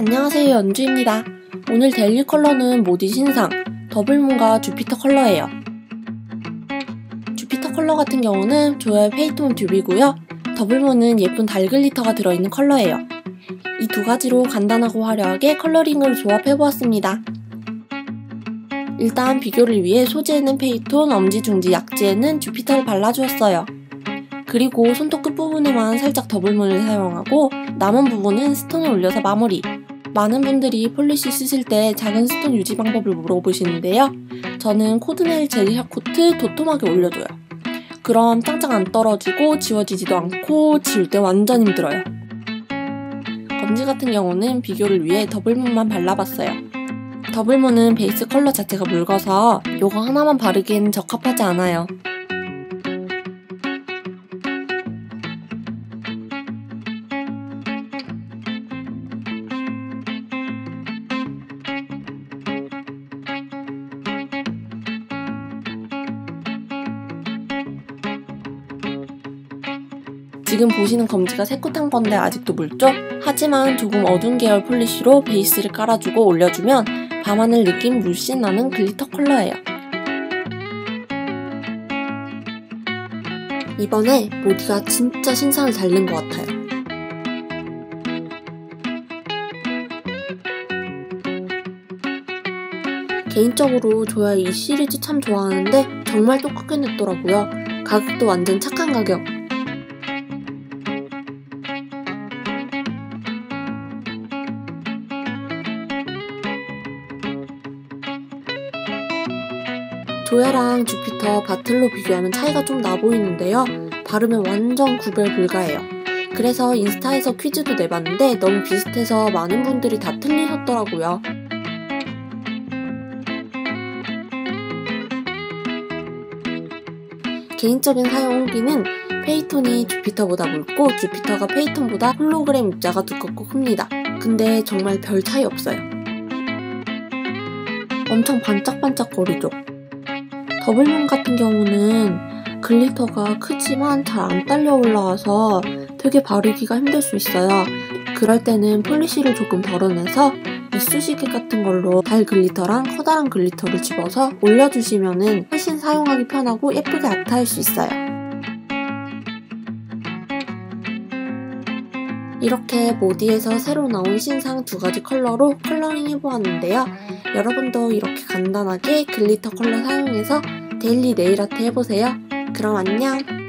안녕하세요 연주입니다. 오늘 데일리 컬러는 모디 신상 더블문과 주피터 컬러예요. 주피터 컬러 같은 경우는 조열 페이톤 듀비고요. 더블문은 예쁜 달 글리터가 들어있는 컬러예요. 이 두 가지로 간단하고 화려하게 컬러링을 조합해보았습니다. 일단 비교를 위해 소재에는 페이톤, 엄지중지, 약지에는 주피터를 발라주었어요. 그리고 손톱 끝부분에만 살짝 더블문을 사용하고 남은 부분은 스톤을 올려서 마무리. 많은 분들이 폴리시 쓰실 때 작은 스톤 유지 방법을 물어보시는데요. 저는 코드네일 젤리 샤코트 도톰하게 올려줘요. 그럼 짱짱 안 떨어지고 지워지지도 않고 지울 때 완전 힘들어요. 검지 같은 경우는 비교를 위해 더블문만 발라봤어요. 더블문은 베이스 컬러 자체가 묽어서 이거 하나만 바르기에는 적합하지 않아요. 지금 보시는 검지가 새코탄 건데 아직도 묽죠? 하지만 조금 어두운 계열 폴리쉬로 베이스를 깔아주고 올려주면 밤하늘 느낌 물씬 나는 글리터 컬러예요. 이번에 모디가 진짜 신상을 잘 낸 것 같아요. 개인적으로 조야 이 시리즈 참 좋아하는데 정말 똑같게 냈더라고요. 가격도 완전 착한 가격. 조야랑 주피터 바틀로 비교하면 차이가 좀 나 보이는데요. 바르면 완전 구별 불가해요. 그래서 인스타에서 퀴즈도 내봤는데 너무 비슷해서 많은 분들이 다 틀리셨더라고요. 개인적인 사용 후기는 페이톤이 주피터보다 묽고 주피터가 페이톤보다 홀로그램 입자가 두껍고 큽니다. 근데 정말 별 차이 없어요. 엄청 반짝반짝 거리죠? 더블문 같은 경우는 글리터가 크지만 잘 안 딸려 올라와서 되게 바르기가 힘들 수 있어요. 그럴 때는 폴리쉬를 조금 덜어내서 이쑤시개 같은 걸로 달 글리터랑 커다란 글리터를 집어서 올려주시면 훨씬 사용하기 편하고 예쁘게 아트할 수 있어요. 이렇게 모디에서 새로 나온 신상 두 가지 컬러로 컬러링 해보았는데요. 여러분도 이렇게 간단하게 글리터 컬러 사용해서 데일리 네일 아트 해보세요. 그럼 안녕!